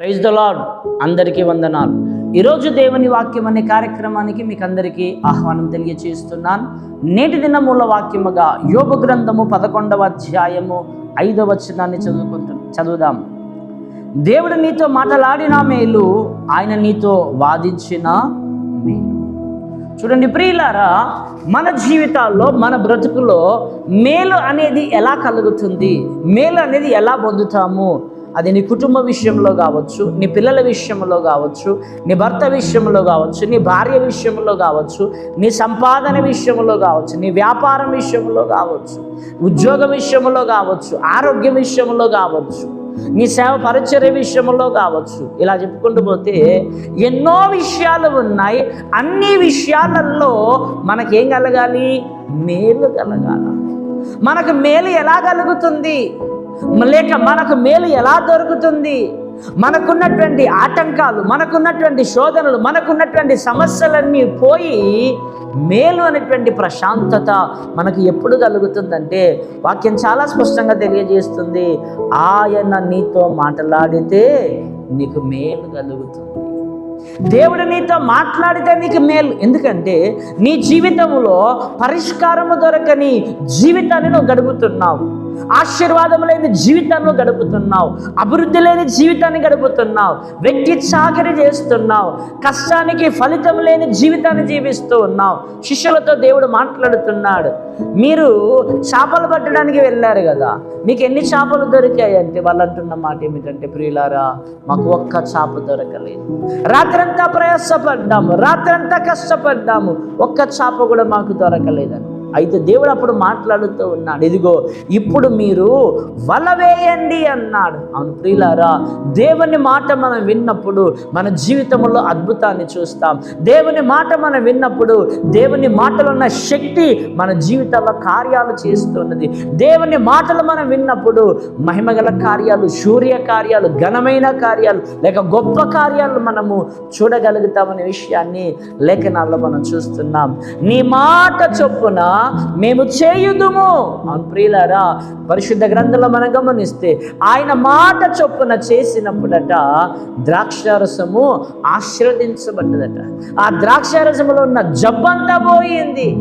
Praise the lord అందరికీ వందనాలు. ఈరోజు దేవుని వాక్యం అనే కార్యక్రమానికి మీకు అందరికీ ఆహ్వానం తెలియచేస్తున్నాను. నేటి దిన మూల వాక్యముగా యోగ గ్రంథము పదకొండవ అధ్యాయము ఐదవ వచనాన్ని చదువుకుంటు చదువుదాం. దేవుడు నీతో మాట్లాడిన మేలు ఆయన నీతో వాదించిన మేలు. చూడండి ప్రియులారా మన జీవితాల్లో మన బ్రతుకులో మేలు అనేది ఎలా కలుగుతుంది? మేలు అనేది ఎలా పొందుతాము? అది నీ కుటుంబ విషయంలో కావచ్చు నీ పిల్లల విషయంలో కావచ్చు నీ భర్త విషయంలో కావచ్చు నీ భార్య విషయంలో కావచ్చు నీ సంపాదన విషయంలో కావచ్చు నీ వ్యాపారం విషయంలో కావచ్చు ఉద్యోగ విషయంలో కావచ్చు ఆరోగ్య విషయంలో కావచ్చు నీ సేవ పరిచర్య విషయంలో కావచ్చు. ఇలా చెప్పుకుంటూ పోతే ఎన్నో విషయాలు ఉన్నాయి. అన్ని విషయాలలో మనకేం కలగాలి? మేలు కలగాల. మనకు మేలు ఎలా కలుగుతుంది? లేక మనకు మేలు ఎలా దొరుకుతుంది? మనకున్నటువంటి ఆటంకాలు మనకున్నటువంటి శోధనలు మనకున్నటువంటి సమస్యలన్నీ పోయి మేలు అనేటువంటి ప్రశాంతత మనకు ఎప్పుడు కలుగుతుందంటే వాక్యం చాలా స్పష్టంగా తెలియజేస్తుంది. ఆయన నీతో మాట్లాడితే నీకు మేలు కలుగుతుంది. దేవుడు నీతో మాట్లాడితే నీకు మేలు. ఎందుకంటే నీ జీవితంలో పరిష్కారము దొరకని జీవితాన్ని నువ్వు గడుపుతున్నావు. ఆశీర్వాదం లేని జీవితాన్ని గడుపుతున్నావు. అభివృద్ధి లేని జీవితాన్ని గడుపుతున్నావు. వ్యక్తి చాకరి చేస్తున్నావు. కష్టానికి ఫలితం లేని జీవితాన్ని జీవిస్తూ ఉన్నావు. శిష్యులతో దేవుడు మాట్లాడుతున్నాడు. మీరు చేపలు పట్టడానికి వెళ్ళారు కదా. మీకు ఎన్ని చేపలు దొరికాయి అంటే వాళ్ళు అంటున్న మాట ఏమిటంటే ప్రియులారా మాకు ఒక్క చేప దొరకలేదు. రాత్రంతా ప్రయాసపడ్డాము. రాత్రంతా కష్టపడ్డాము. ఒక్క చేప కూడా మాకు దొరకలేదని. అయితే దేవుడు అప్పుడు మాట్లాడుతూ ఉన్నాడు ఇదిగో ఇప్పుడు మీరు వల వేయండి అన్నాడు. అవును ప్రియులారా దేవుని మాట మనం విన్నప్పుడు మన జీవితంలో అద్భుతాన్ని చూస్తాం. దేవుని మాట మనం విన్నప్పుడు దేవుని మాటలు ఉన్న శక్తి మన జీవితాల్లో కార్యాలు చేస్తున్నది. దేవుని మాటలు మనం విన్నప్పుడు మహిమగల కార్యాలు సూర్య కార్యాలు ఘనమైన కార్యాలు లేక గొప్ప కార్యాలు మనము చూడగలుగుతామనే విషయాన్ని లేఖనాల్లో మనం చూస్తున్నాం. నీ మాట చొప్పున మేము చేయుదుము. అవును ప్రియులారా పరిశుద్ధ గ్రంథంలో మనం గమనిస్తే ఆయన మాట చొప్పున చేసినప్పుడట ద్రాక్షారసము ఆశ్రవదించబడ్డదట. ఆ ద్రాక్షారసములో ఉన్న జబ్బంతా పోయింది.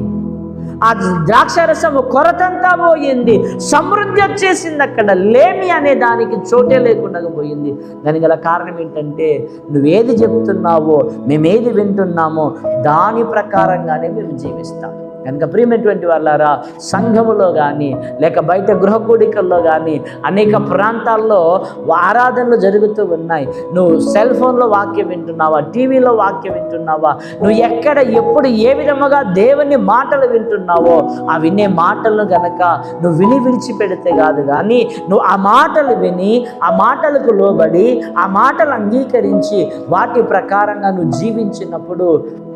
ఆ ద్రాక్షారసము కొరతంతా పోయింది. సమృద్ధి వచ్చేసింది అక్కడ. లేమి అనే దానికి చోటే లేకుండా పోయింది. దాని గల కారణం ఏంటంటే నువ్వేది చెప్తున్నావో మేమేది వింటున్నామో దాని ప్రకారంగానే మేము జీవిస్తాం కనుక ప్రియమైనటువంటి వాళ్ళారా సంఘములో కానీ లేక బయట గృహ కూడికల్లో కానీ అనేక ప్రాంతాల్లో ఆరాధనలు జరుగుతూ ఉన్నాయి. నువ్వు సెల్ ఫోన్లో వాక్యం వింటున్నావా టీవీలో వాక్యం వింటున్నావా నువ్వు ఎక్కడ ఎప్పుడు ఏ విధముగా దేవుని మాటలు వింటున్నావో ఆ వినే మాటలను గనక నువ్వు విని విడిచిపెడితే కాదు కానీ నువ్వు ఆ మాటలు విని ఆ మాటలకు లోబడి ఆ మాటలు అంగీకరించి వాటి ప్రకారంగా నువ్వు జీవించినప్పుడు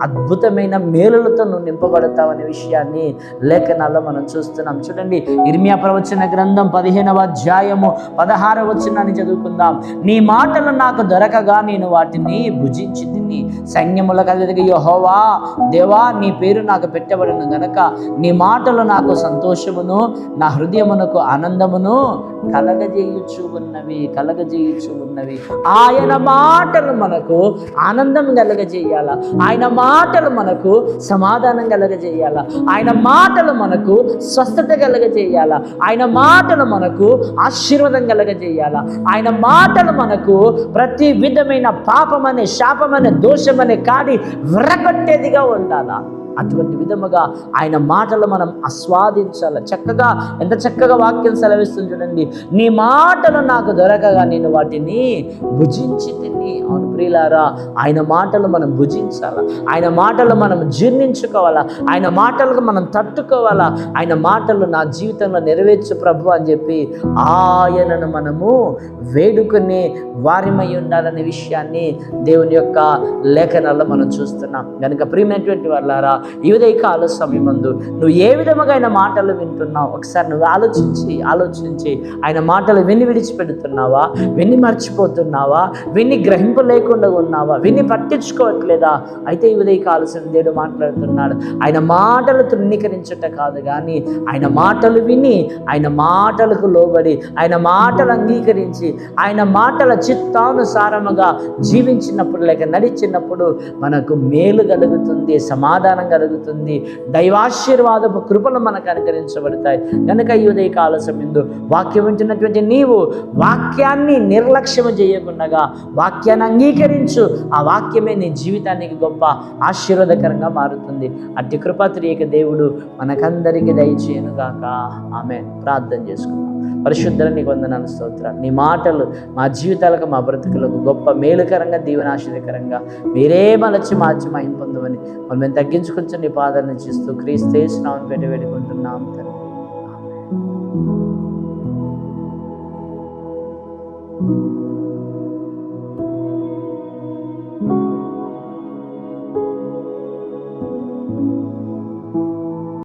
అద్భుతమైన మేలులతో నువ్వు నింపబడతావనే విషయాన్ని లేఖనాల్లో మనం చూస్తున్నాం. చూడండి ఇర్మియా ప్రవచన గ్రంథం పదిహేనవ అధ్యాయము పదహారవ వచనాన్ని చదువుకుందాం. నీ మాటలు నాకు దొరకగా నేను వాటిని భుజించి తిని సైన్యముల కలిగి యహోవా దేవా నీ పేరు నాకు పెట్టబడిన గనక నీ మాటలు నాకు సంతోషమును నా హృదయమునకు ఆనందమును కలగజేయుచు ఉన్నవి కలగజేయుచు ఉన్నవి. ఆయన మాటలు మనకు ఆనందం కలగజేయాల? ఆయన మాటలు మనకు సమాధానం కలగజేయాల? ఆయన మాటలు మనకు స్వస్థత కలగజేయాల? ఆయన మాటలు మనకు ఆశీర్వాదం కలగజేయాల? ఆయన మాటలు మనకు ప్రతి విధమైన పాపమనే శాపమనే దోషమనే కాడి విరగొట్టేదిగా ఉండాలా? అటువంటి విధముగా ఆయన మాటలు మనం ఆస్వాదించాలి. చక్కగా ఎంత చక్కగా వాక్యం సెలవిస్తుంది చూడండి. నీ మాటలు నాకు దొరకగా నేను వాటిని భుజించి తిని. అవును ప్రియులారా ఆయన మాటలు మనం భుజించాలా. ఆయన మాటలు మనం జీర్ణించుకోవాలా. ఆయన మాటలకు మనం తట్టుకోవాలా. ఆయన మాటలు నా జీవితంలో నెరవేర్చు ప్రభు అని చెప్పి ఆయనను మనము వేడుకునే వారిమై ఉండాలనే విషయాన్ని దేవుని యొక్క లేఖనాల్లో మనం చూస్తున్నాం. కనుక ప్రియమైనటువంటి వాళ్ళారా ఈ ఉదయ కాల మందు నువ్వు ఏ విధముగా ఆయన మాటలు వింటున్నావు? ఒకసారి నువ్వు ఆలోచించి ఆలోచించి ఆయన మాటలు విని విడిచిపెడుతున్నావా? విని మర్చిపోతున్నావా? విని గ్రహింపు లేకుండా ఉన్నావా? విని పట్టించుకోవట్లేదా? అయితే ఈ ఉదయ దేవుడు మాట్లాడుతున్నాడు. ఆయన మాటలు తృణీకరించట కాదు కానీ ఆయన మాటలు విని ఆయన మాటలకు లోబడి ఆయన మాటలు అంగీకరించి ఆయన మాటల చిత్తానుసారముగా జీవించినప్పుడు లేక నడిచినప్పుడు మనకు మేలు కలుగుతుంది సమాధానం కలుగుతుంది. దైవాశీర్వాదపు కృపలు మనకు అనుకరించబడతాయి కనుక ఈ ఉదయ కాల సమయంలో వాక్యం ఉంచినటువంటి నీవు వాక్యాన్ని నిర్లక్ష్యం చేయకుండా వాక్యాన్ని అంగీకరించు. ఆ వాక్యమే నీ జీవితానికి గొప్ప ఆశీర్వాదకరంగా మారుతుంది. అట్టి కృపాత్రియక దేవుడు మనకందరికీ దయచేయనుగాక ఆమె ప్రార్థన చేసుకుందాం. పరిశుద్ధుల నీకు వందనాలు స్తోత్రాలు. నీ మాటలు మా జీవితాలకు మా బ్రతుకులకు గొప్ప మేలుకరంగా దీవనాశీకరంగా మీరే మలచి మార్చి మహిం పొందమని మనం మేము తగ్గించుకొచ్చి నీ పాదాలను చేస్తూ క్రీస్తే స్నామం పెట్టి వేడుకుంటున్నాం తండ్రి.